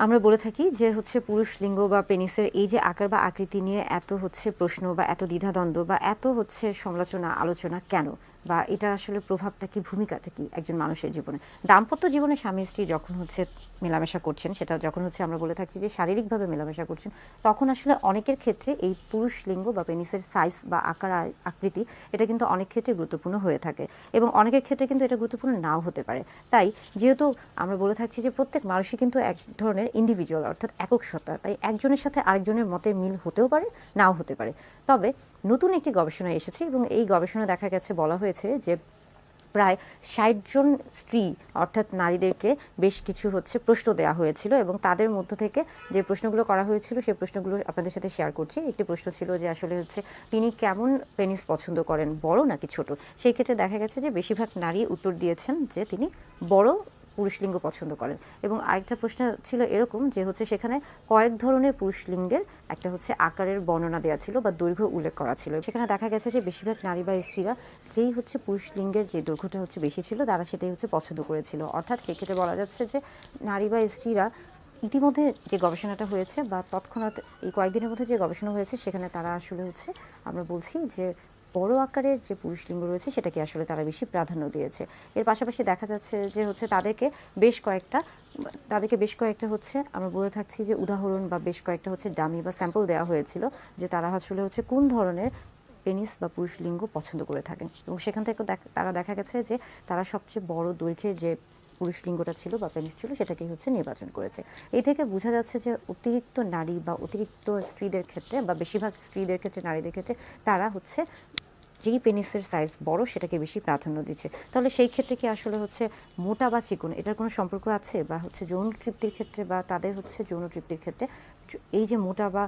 আমরা বলে থাকি যে হচ্ছে পুরুষ লিঙ্গ বা পেনিসের এই যে আকার বা আকৃতি নিয়ে এত হচ্ছে প্রশ্ন বা এত দ্বিধাদ্বন্দ্ব বা এত হচ্ছে সমালোচনা, আলোচনা কেন? বা এটার আসলে প্রভাবটা কি, ভূমিকাটা কি একজন মানুষের জীবনে? দাম্পত্য জীবনে স্বামী স্ত্রী যখন হচ্ছে মেলামেশা করছেন, সেটা যখন হচ্ছে আমরা বলে থাকি যে শারীরিকভাবে মেলামেশা করছেন, তখন আসলে অনেকের ক্ষেত্রে এই পুরুষ লিঙ্গ বা পেনিসের সাইজ বা আকার আকৃতি, এটা কিন্তু অনেক ক্ষেত্রে গুরুত্বপূর্ণ হয়ে থাকে এবং অনেকের ক্ষেত্রে কিন্তু এটা গুরুত্বপূর্ণ নাও হতে পারে। তাই যেহেতু আমরা বলে থাকছি যে প্রত্যেক মানুষই কিন্তু এক ধরনের ইন্ডিভিজুয়াল অর্থাৎ একক সত্তা, তাই একজনের সাথে আরেকজনের মতে মিল হতেও পারে, নাও হতে পারে। তবে নতুন একটি গবেষণা এসেছে এবং এই গবেষণা দেখা গেছে, বলা হয়েছে যে প্রায় ষাট জন স্ত্রী, অর্থাৎ নারীদেরকে বেশ কিছু হচ্ছে প্রশ্ন দেওয়া হয়েছিল এবং তাদের মধ্য থেকে যে প্রশ্নগুলো করা হয়েছিল সেই প্রশ্নগুলো আপনাদের সাথে শেয়ার করছি। একটি প্রশ্ন ছিল যে আসলে হচ্ছে তিনি কেমন পেনিস পছন্দ করেন, বড় নাকি ছোট? সেই ক্ষেত্রে দেখা গেছে যে বেশিরভাগ নারী উত্তর দিয়েছেন যে তিনি বড় পুরুষ লিঙ্গ পছন্দ করেন। এবং আরেকটা প্রশ্ন ছিল এরকম যে হচ্ছে সেখানে কয়েক ধরনের পুরুষ লিঙ্গের একটা হচ্ছে আকারের বর্ণনা দেওয়া ছিল বা দৈর্ঘ্য উল্লেখ করা ছিল। সেখানে দেখা গেছে যে বেশিরভাগ নারী বা স্ত্রীরা যেই হচ্ছে পুরুষ লিঙ্গের যে দৈর্ঘ্যটা হচ্ছে বেশি ছিল, তারা সেটাই হচ্ছে পছন্দ করেছিল। অর্থাৎ সেক্ষেত্রে বলা যাচ্ছে যে নারী বা স্ত্রীরা ইতিমধ্যে যে গবেষণাটা হয়েছে বা তৎক্ষণাৎ এই কয়েকদিনের মধ্যে যে গবেষণা হয়েছে, সেখানে তারা আসলে হচ্ছে আমরা বলছি যে বড় আকারের যে পুরুষ লিঙ্গ রয়েছে, সেটাকে আসলে তারা বেশি প্রাধান্য দিয়েছে। এর পাশাপাশি দেখা যাচ্ছে যে হচ্ছে তাদেরকে বেশ কয়েকটা, তাদেরকে বেশ কয়েকটা হচ্ছে, আমরা বলে থাকছি যে উদাহরণ বা বেশ কয়েকটা হচ্ছে ডামি বা স্যাম্পল দেওয়া হয়েছিল, যে তারা আসলে হচ্ছে কোন ধরনের পেনিস বা পুরুষ লিঙ্গ পছন্দ করে থাকেন। এবং সেখান থেকে তারা দেখা গেছে যে তারা সবচেয়ে বড় দৈর্ঘ্যের যে পুরুষ লিঙ্গটা ছিল বা পেনিস ছিল, সেটাকেই হচ্ছে নির্বাচন করেছে। এই থেকে বোঝা যাচ্ছে যে অতিরিক্ত নারী বা অতিরিক্ত স্ত্রীদের ক্ষেত্রে বা বেশিরভাগ স্ত্রীদের ক্ষেত্রে, নারীদের ক্ষেত্রে তারা হচ্ছে যেই পেনিসের সাইজ বড় সেটাকে বেশি প্রাধান্য দিচ্ছে। তাহলে সেই ক্ষেত্রে কি আসলে হচ্ছে মোটা বা চিকন, এটার কোনো সম্পর্ক আছে? বা হচ্ছে যৌন তৃপ্তির ক্ষেত্রে বা তাদের হচ্ছে যৌন তৃপ্তির ক্ষেত্রে এই যে মোটা বা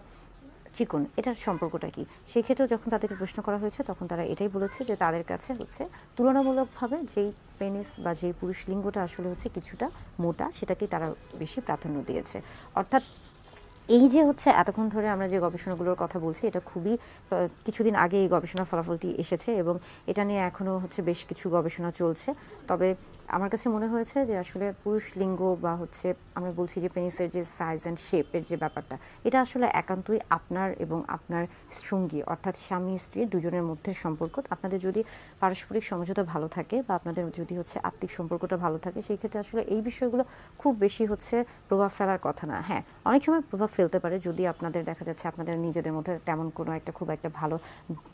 চিকন, এটার সম্পর্কটা কি? সেই ক্ষেত্রেও যখন তাদেরকে প্রশ্ন করা হয়েছে, তখন তারা এটাই বলেছে যে তাদের কাছে হচ্ছে তুলনামূলকভাবে যেই পেনিস বা যেই পুরুষ লিঙ্গটা আসলে হচ্ছে কিছুটা মোটা, সেটাকেই তারা বেশি প্রাধান্য দিয়েছে। অর্থাৎ এই যে হচ্ছে এতক্ষণ ধরে আমরা যে গবেষণাগুলোর কথা বলছি, এটা খুবই কিছুদিন আগে এই গবেষণা ফলাফলটি এসেছে এবং এটা নিয়ে এখনও হচ্ছে বেশ কিছু গবেষণা চলছে। তবে আমার কাছে মনে হয়েছে যে আসলে পুরুষ লিঙ্গ বা হচ্ছে আমরা বলছি যে পেনিসের যে সাইজ অ্যান্ড শেপের যে ব্যাপারটা, এটা আসলে একান্তই আপনার এবং আপনার সঙ্গী অর্থাৎ স্বামী স্ত্রী দুজনের মধ্যে সম্পর্ক। আপনাদের যদি পারস্পরিক সমঝোতা ভালো থাকে বা আপনাদের যদি হচ্ছে আত্মিক সম্পর্কটা ভালো থাকে, সেই ক্ষেত্রে আসলে এই বিষয়গুলো খুব বেশি হচ্ছে প্রভাব ফেলার কথা না। হ্যাঁ অনেক সময় প্রভাব ফেলতে পারে যদি আপনাদের দেখা যাচ্ছে আপনাদের নিজেদের মধ্যে তেমন কোনো একটা খুব একটা ভালো,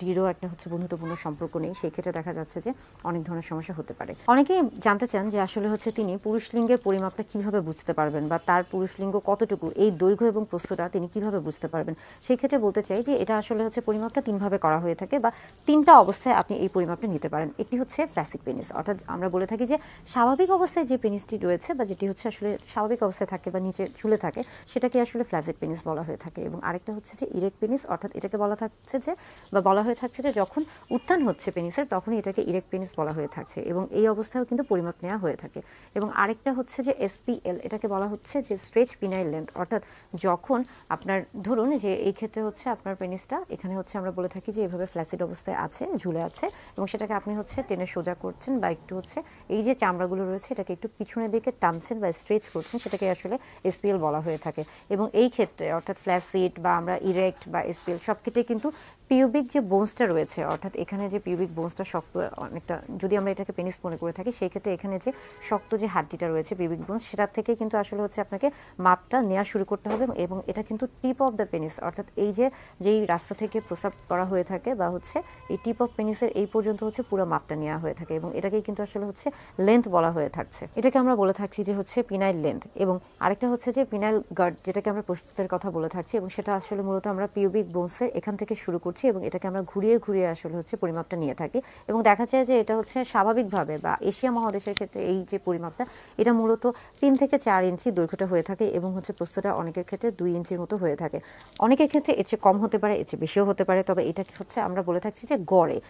দৃঢ় একটা হচ্ছে বন্ধুত্বপূর্ণ সম্পর্ক নেই। সেই ক্ষেত্রে দেখা যাচ্ছে যে অনেক ধরনের সমস্যা হতে পারে। অনেকেই জানতে চান যে আসলে হচ্ছে তিনি পুরুষ লিঙ্গের পরিমাপটা কীভাবে বুঝতে পারবেন বা তার পুরুষ লিঙ্গ কতটুকু, এই দৈর্ঘ্য এবং প্রস্থটা তিনি কীভাবে বুঝতে পারবেন? সেই ক্ষেত্রে বলতে চাই যে এটা আসলে হচ্ছে পরিমাপটা তিনভাবে করা হয়ে থাকে বা তিনটা অবস্থায় আপনি এই পরিমাপটা নিতে পারেন। একটি হচ্ছে ফ্ল্যাসিক পেনিস অর্থাৎ আমরা বলে থাকি যে স্বাভাবিক অবস্থায় যে পেনিসটি রয়েছে বা যেটি হচ্ছে আসলে স্বাভাবিক অবস্থায় থাকে বা নিচে ঝুলে থাকে, সেটাকে আসলে ফ্ল্যাসিক পেনিস বলা হয়ে থাকে। এবং আরেকটা হচ্ছে যে ইরেক পেনিস অর্থাৎ এটাকে বলা থাকছে যে বা বলা হয়ে থাকছে যে যখন উত্থান হচ্ছে পেনিসের তখনই এটাকে ইরেক পেনিস বলা হয়ে থাকছে। এবং এই অবস্থায়ও কিন্তু পরিমাপ নেওয়া হয়ে থাকে। এবং আরেকটা হচ্ছে যে এসপিএল এটাকে বলা হচ্ছে যে স্ট্রেচ পিনাইল লেন্থ। অর্থাৎ যখন আপনার, ধরুন যে এই ক্ষেত্রে হচ্ছে আপনার পেনিসটা, এখানে হচ্ছে আমরা বলে থাকি যে এভাবে ফ্ল্যাসিড অবস্থায় আছে, ঝুলে আছে, এবং সেটাকে আপনি হচ্ছে টেনে সোজা করছেন বা একটু হচ্ছে এই যে চামড়াগুলো রয়েছে, এটাকে একটু পিছনের দিকে টানছেন বা স্ট্রেচ করছেন, সেটাকে আসলে এসপিএল বলা হয়ে থাকে। এবং এই ক্ষেত্রে, অর্থাৎ ফ্ল্যাসিড বা আমরা ইরেক্ট বা এসপিএল সব ক্ষেত্রে কিন্তু পিউবিক যে বোনসটা রয়েছে, অর্থাৎ এখানে যে পিউবিক বোনসটা শক্ত, অনেকটা, যদি আমরা এটাকে পেনিস মনে করে থাকি, সেই ক্ষেত্রে এখানে যে শক্ত যে হাড্ডিটা রয়েছে পিউবিক বোনস সেটা থেকে কিন্তু আসলে হচ্ছে আপনাকে মাপটা নেওয়া শুরু করতে হবে এবং এটা কিন্তু টিপ অফ দ্য পেনিস অর্থাৎ এই যে, যেই রাস্তা থেকে প্রসাব করা হয়ে থাকে বা হচ্ছে এই টিপ অফ পেনিসের এই পর্যন্ত হচ্ছে পুরো মাপটা নেওয়া হয়ে থাকে এবং এটাকেই কিন্তু আসলে হচ্ছে লেন্থ বলা হয়ে থাকছে। এটাকে আমরা বলে থাকছি যে হচ্ছে পিনাইল লেন্থ এবং আরেকটা হচ্ছে যে পিনাইল গার্ড যেটাকে আমরা প্রস্তুতের কথা বলে থাকছি এবং সেটা আসলে মূলত আমরা পিউবিক বোনসের এখান থেকে শুরু করছি এবং এটাকে আমরা ঘুরিয়ে ঘুরিয়ে আসলে হচ্ছে পরিমাপটা নিয়ে থাকি। এবং দেখা যায় যে এটা হচ্ছে স্বাভাবিকভাবে বা এশিয়া মহাদেশের ক্ষেত্রে এই যে পরিমাপটা, এটা মূলত তিন থেকে চার ইঞ্চি দৈর্ঘ্যটা হয়ে থাকে এবং হচ্ছে প্রস্তুতটা অনেকের ক্ষেত্রে দুই ইঞ্চির মতো হয়ে থাকে। অনেকের ক্ষেত্রে এর চেয়ে কম হতে পারে, এর চেয়ে বেশিও হতে পারে। তবে এটা হচ্ছে আমরা বলে থাকছি যে গড়ে।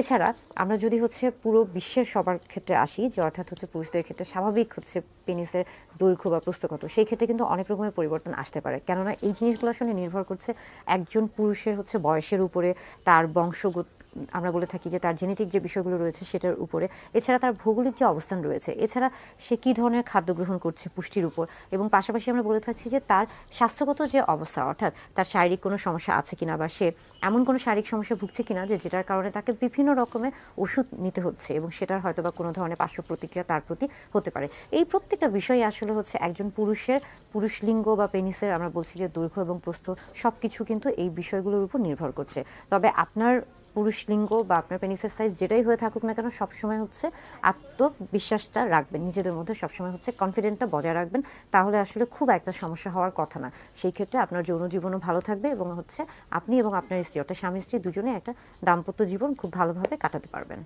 এছাড়া আমরা যদি হচ্ছে পুরো বিশ্বের সবার ক্ষেত্রে আসি, যে অর্থাৎ হচ্ছে পুরুষদের ক্ষেত্রে স্বাভাবিক হচ্ছে পেনিসের দৈর্ঘ্য বা প্রস্থ সেই ক্ষেত্রে কিন্তু অনেক রকমের পরিবর্তন আসতে পারে। কেননা এই জিনিসগুলো আসলে নির্ভর করছে একজন পুরুষের হচ্ছে বয়সের উপরে, তার বংশগত আমরা বলে থাকি যে তার জেনেটিক যে বিষয়গুলো রয়েছে সেটার উপরে। এছাড়া তার ভৌগোলিক যে অবস্থান রয়েছে, এছাড়া সে কী ধরনের খাদ্য গ্রহণ করছে পুষ্টির উপর এবং পাশাপাশি আমরা বলে থাকছি যে তার স্বাস্থ্যগত যে অবস্থা, অর্থাৎ তার শারীরিক কোনো সমস্যা আছে কিনা বা সে এমন কোনো শারীরিক সমস্যা ভুগছে কিনা যে যেটার কারণে তাকে বিভিন্ন রকমের ওষুধ নিতে হচ্ছে এবং সেটার হয়তো বা কোনো ধরনের পার্শ্ব প্রতিক্রিয়া তার প্রতি হতে পারে। এই প্রত্যেকটা বিষয় আসলে হচ্ছে একজন পুরুষের, পুরুষ লিঙ্গ বা পেনিসের আমরা বলছি যে দৈর্ঘ্য এবং প্রস্থ সব কিছু কিন্তু এই বিষয়গুলোর উপর নির্ভর করছে। তবে আপনার পুরুষ লিঙ্গ বা আপনার পেনিসের সাইজ যেটাই হয়ে থাকুক না কেন সবসময় হচ্ছে আত্মবিশ্বাসটা রাখবেন। নিজেদের মধ্যে সবসময় হচ্ছে কনফিডেন্টটা বজায় রাখবেন। তাহলে আসলে খুব একটা সমস্যা হওয়ার কথা না। সেই ক্ষেত্রে আপনার যৌন জীবনও ভালো থাকবে এবং হচ্ছে আপনি এবং আপনার স্ত্রী অর্থাৎ স্বামী স্ত্রী দুজনে একটা দাম্পত্য জীবন খুব ভালোভাবে কাটাতে পারবেন।